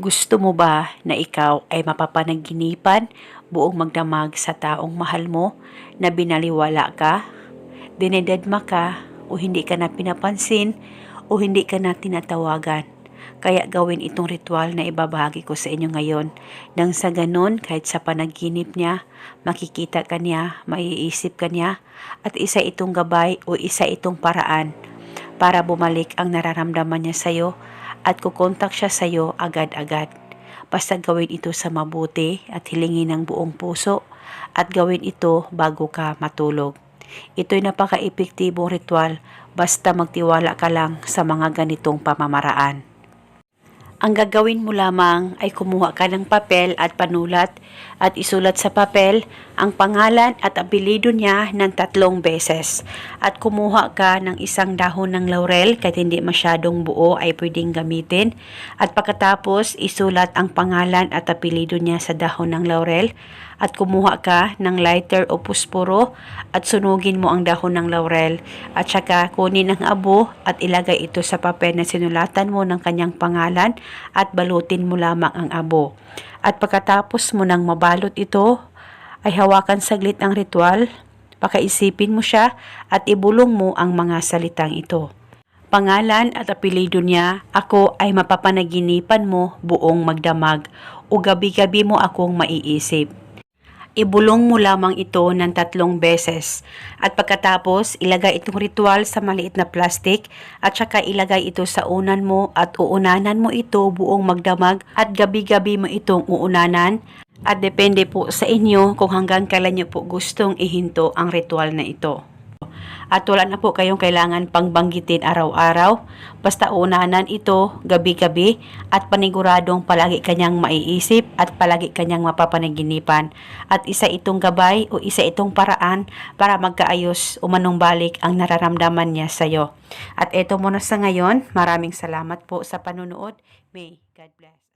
Gusto mo ba na ikaw ay mapapanaginipan buong magdamag sa taong mahal mo na binaliwala ka, dinededma ka o hindi ka na pinapansin o hindi ka na tinatawagan? Kaya gawin itong ritual na ibabahagi ko sa inyo ngayon. Nang sa ganon, kahit sa panaginip niya, makikita ka niya, maiisip ka niya, at isa itong gabay o isa itong paraan para bumalik ang nararamdaman niya sa'yo at kukontak siya sa'yo agad-agad. Basta gawin ito sa mabuti at hilingin ng buong puso at gawin ito bago ka matulog. Ito'y napaka-epektibong ritual basta magtiwala ka lang sa mga ganitong pamamaraan. Ang gagawin mo lamang ay kumuha ka ng papel at panulat at isulat sa papel ang pangalan at apelido niya ng tatlong beses. At kumuha ka ng isang dahon ng laurel kahit hindi masyadong buo ay pwedeng gamitin. At pagkatapos isulat ang pangalan at apelido niya sa dahon ng laurel at kumuha ka ng lighter o pusporo at sunugin mo ang dahon ng laurel at saka kunin ang abo at ilagay ito sa papel na sinulatan mo ng kanyang pangalan at balutin mo lamang ang abo. At pagkatapos mo nang mabalot ito, ay hawakan saglit ang ritual, pakaisipin mo siya at ibulong mo ang mga salitang ito. Pangalan at apelido niya, ako ay mapapanaginipan mo buong magdamag o gabi-gabi mo akong maiisip. Ibulong mo lamang ito ng tatlong beses at pagkatapos ilagay itong ritual sa maliit na plastic at saka ilagay ito sa unan mo at uunanan mo ito buong magdamag at gabi-gabi mo itong uunanan at depende po sa inyo kung hanggang kailan nyo po gustong ihinto ang ritual na ito. At wala na po kayong kailangan pangbanggitin araw-araw. Basta unanan ito gabi-gabi at paniguradong palagi kanyang maiisip at palagi kanyang mapapanaginipan. At isa itong gabay o isa itong paraan para magkaayos o manumbalik ang nararamdaman niya sa'yo. At ito muna sa ngayon. Maraming salamat po sa panunood. May God bless.